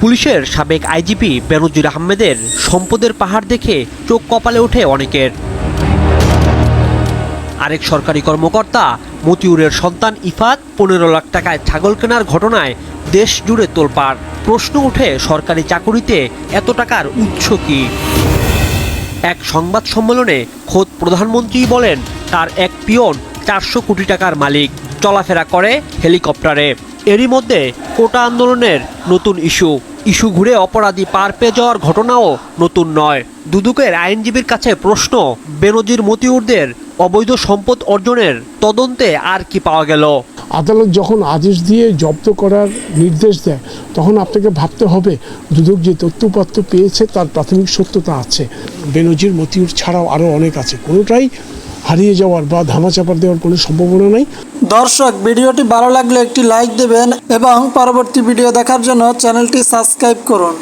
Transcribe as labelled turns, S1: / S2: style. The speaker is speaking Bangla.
S1: পুলিশের সাবেক আইজিপি বেনজির আহমেদের সম্পদের পাহাড় দেখে চোখ কপালে ওঠে অনেকের। আরেক সরকারি কর্মকর্তা মতিউরের সন্তান ইফাত পনেরো লাখ টাকায় ছাগল কেনার ঘটনায় দেশ জুড়ে তোলপাড়। প্রশ্ন ওঠে, সরকারি চাকুরিতে এত টাকার উৎস কি? এক সংবাদ সম্মেলনে খোদ প্রধানমন্ত্রী বলেন, তার এক পিয়ন চারশো কোটি টাকার মালিক, চলাফেরা করে হেলিকপ্টারে। এরই মধ্যে কোটা আন্দোলনের নতুন ইস্যু। ইস্যু ঘুরে অপরাধী পার পেয়ে যাওয়ার ঘটনাও নতুন নয়। দুদুকের আইনজীবীর কাছে প্রশ্ন, বেনজির মতিউরদের অবৈধ সম্পদ অর্জনের তদন্তে আর কি পাওয়া গেল?
S2: আদালত যখন আদেশ দিয়ে জব্দ করার নির্দেশ দেয়, তখন আপনাকে ভাবতে হবে, দুদক যে তথ্যপত্র পেয়েছে তার প্রাথমিক সত্যতা আছে। বেনজির মতিউর ছাড়াও আরও অনেক আছে। কোনোটাই হারিয়ে যাওয়ার বা ধামা ধামাচাপা দেওয়ার কোনো সম্ভাবনা নাই।
S3: দর্শক, ভিডিওটি ভালো লাগলে একটি লাইক দেবেন এবং পরবর্তী ভিডিও দেখার জন্য চ্যানেলটি সাবস্ক্রাইব করুন।